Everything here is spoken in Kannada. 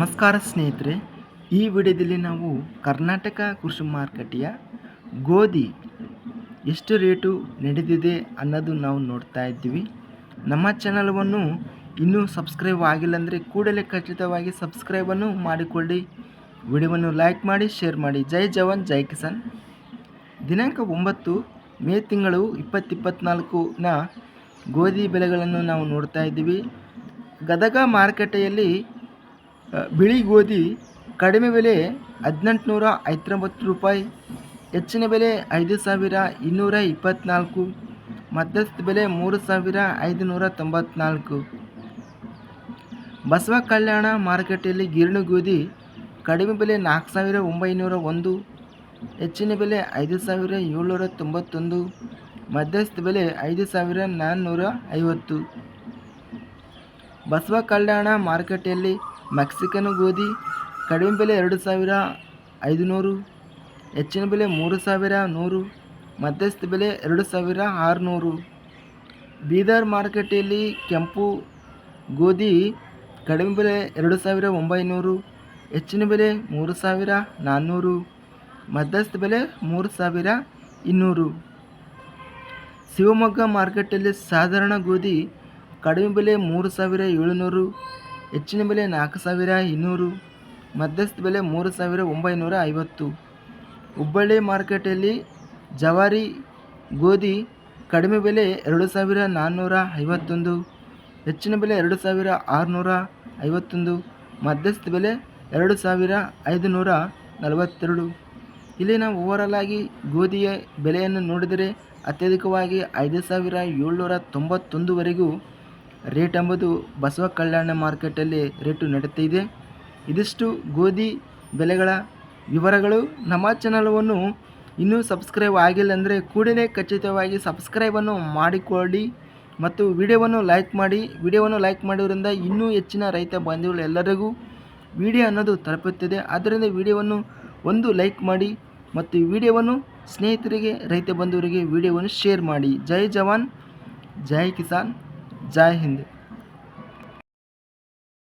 ನಮಸ್ಕಾರ ಸ್ನೇಹಿತರೆ, ಈ ವಿಡಿಯೋದಲ್ಲಿ ನಾವು ಕರ್ನಾಟಕ ಕೃಷಿ ಮಾರುಕಟ್ಟೆಯ ಗೋಧಿ ಎಷ್ಟು ರೇಟು ನಡೆದಿದೆ ಅನ್ನೋದು ನಾವು ನೋಡ್ತಾ ಇದ್ದೀವಿ. ನಮ್ಮ ಚಾನಲ್ವನ್ನು ಇನ್ನೂ ಸಬ್ಸ್ಕ್ರೈಬ್ ಆಗಿಲ್ಲ ಅಂದರೆ ಕೂಡಲೇ ಖಚಿತವಾಗಿ ಸಬ್ಸ್ಕ್ರೈಬನ್ನು ಮಾಡಿಕೊಳ್ಳಿ. ವಿಡಿಯೋವನ್ನು ಲೈಕ್ ಮಾಡಿ, ಶೇರ್ ಮಾಡಿ. ಜೈ ಜವಾನ್, ಜೈ ಕಿಸಾನ್. ದಿನಾಂಕ ಒಂಬತ್ತು, ಮೇ ತಿಂಗಳು ಇಪ್ಪತ್ತಿಪ್ಪತ್ನಾಲ್ಕುನ ಗೋಧಿ ಬೆಲೆಗಳನ್ನು ನಾವು ನೋಡ್ತಾ ಇದ್ದೀವಿ. ಗದಗ ಮಾರುಕಟ್ಟೆಯಲ್ಲಿ ಬಿಳಿ ಗೋಧಿ ಕಡಿಮೆ ಬೆಲೆ ಹದಿನೆಂಟುನೂರ ಐವತ್ತೊಂಬತ್ತು ರೂಪಾಯಿ, ಹೆಚ್ಚಿನ ಬೆಲೆ ಐದು ಸಾವಿರ ಇನ್ನೂರ ಇಪ್ಪತ್ತ್ನಾಲ್ಕು ಮಧ್ಯಸ್ಥ ಬೆಲೆ ಮೂರು ಸಾವಿರ ಐದುನೂರ ತೊಂಬತ್ನಾಲ್ಕು. ಬಸವ ಕಲ್ಯಾಣ ಮಾರುಕಟ್ಟೆಯಲ್ಲಿ ಗಿರಣಿ ಗೋಧಿ ಕಡಿಮೆ ಬೆಲೆ ನಾಲ್ಕು ಸಾವಿರ ಒಂಬೈನೂರ ಒಂದು, ಹೆಚ್ಚಿನ ಬೆಲೆ ಐದು ಸಾವಿರ ಏಳ್ನೂರ ತೊಂಬತ್ತೊಂದು, ಮಧ್ಯಸ್ಥ ಬೆಲೆ ಐದು ಸಾವಿರ ನಾನ್ನೂರ ಐವತ್ತು. ಬಸವ ಕಲ್ಯಾಣ ಮಾರುಕಟ್ಟೆಯಲ್ಲಿ ಮೆಕ್ಸಿಕನ್ ಗೋಧಿ, ಕಡಿಮೆ ಬೆಲೆ ಎರಡು ಸಾವಿರ ಐದುನೂರು, ಹೆಚ್ಚಿನ ಬೆಲೆ ಮೂರು ಸಾವಿರ ನೂರು, ಮಧ್ಯಸ್ಥ ಬೆಲೆ ಎರಡು ಸಾವಿರ ಆರುನೂರು. ಬೀದರ್ ಮಾರುಕಟ್ಟೆಯಲ್ಲಿ ಕೆಂಪು ಗೋಧಿ, ಕಡಿಮೆ ಬೆಲೆ ಎರಡು ಸಾವಿರ ಒಂಬೈನೂರು, ಹೆಚ್ಚಿನ ಬೆಲೆ ಮೂರು ಸಾವಿರ ನಾನ್ನೂರು, ಮಧ್ಯಸ್ಥ ಬೆಲೆ ಮೂರು ಸಾವಿರ ಇನ್ನೂರು. ಶಿವಮೊಗ್ಗ ಮಾರುಕಟ್ಟೆಯಲ್ಲಿ ಸಾಧಾರಣ ಗೋಧಿ, ಕಡಿಮೆ ಬೆಲೆ ಮೂರು ಸಾವಿರ ಏಳುನೂರು ಹೆಚ್ಚಿನ ಬೆಲೆ ನಾಲ್ಕು ಸಾವಿರ ಇನ್ನೂರು, ಮಧ್ಯಸ್ಥ ಬೆಲೆ ಮೂರು ಸಾವಿರ ಒಂಬೈನೂರ ಐವತ್ತು. ಹುಬ್ಬಳ್ಳಿ ಮಾರುಕಟ್ಟೆಯಲ್ಲಿ ಜವಾರಿ ಗೋಧಿ ಕಡಿಮೆ ಬೆಲೆ ಎರಡು ಸಾವಿರ ನಾನ್ನೂರ ಐವತ್ತೊಂದು, ಹೆಚ್ಚಿನ ಬೆಲೆ ಎರಡು ಸಾವಿರ ಆರುನೂರ ಐವತ್ತೊಂದು, ಮಧ್ಯಸ್ಥ ಬೆಲೆ ಎರಡು ಸಾವಿರ ಐದುನೂರ ನಲವತ್ತೆರಡು. ಇಲ್ಲಿ ನಾವು ಓವರಲ್ ಆಗಿ ಗೋಧಿಯ ಬೆಲೆಯನ್ನು ನೋಡಿದರೆ ಅತ್ಯಧಿಕವಾಗಿ ಐದು ಸಾವಿರ ಏಳ್ನೂರ ತೊಂಬತ್ತೊಂದುವರೆಗೂ ರೇಟ್ ಎಂಬುದು ಬಸವ ಕಲ್ಯಾಣ ಮಾರ್ಕೆಟಲ್ಲಿ ರೇಟು ನಡೀತಿದೆ ಇದಿಷ್ಟು ಗೋಧಿ ಬೆಲೆಗಳ ವಿವರಗಳು. ನಮ್ಮ ಚಾನಲವನ್ನು ಇನ್ನೂ ಸಬ್ಸ್ಕ್ರೈಬ್ ಆಗಿಲ್ಲ ಅಂದರೆ ಕೂಡಲೇ ಖಚಿತವಾಗಿ ಸಬ್ಸ್ಕ್ರೈಬನ್ನು ಮಾಡಿಕೊಳ್ಳಿ ಮತ್ತು ವಿಡಿಯೋವನ್ನು ಲೈಕ್ ಮಾಡಿ. ವಿಡಿಯೋವನ್ನು ಲೈಕ್ ಮಾಡೋದ್ರಿಂದ ಇನ್ನೂ ಹೆಚ್ಚಿನ ರೈತ ಬಾಂಧವರು ಎಲ್ಲರಿಗೂ ವಿಡಿಯೋ ಅನ್ನೋದು ತಲುಪುತ್ತದೆ. ಆದ್ದರಿಂದ ವಿಡಿಯೋವನ್ನು ಒಂದು ಲೈಕ್ ಮಾಡಿ ಮತ್ತು ವಿಡಿಯೋವನ್ನು ಸ್ನೇಹಿತರಿಗೆ, ರೈತ ಬಂಧುವರಿಗೆ ವಿಡಿಯೋವನ್ನು ಶೇರ್ ಮಾಡಿ. ಜೈ ಜವಾನ್, ಜೈ ಕಿಸಾನ್. ಜೈ ಹಿಂದ್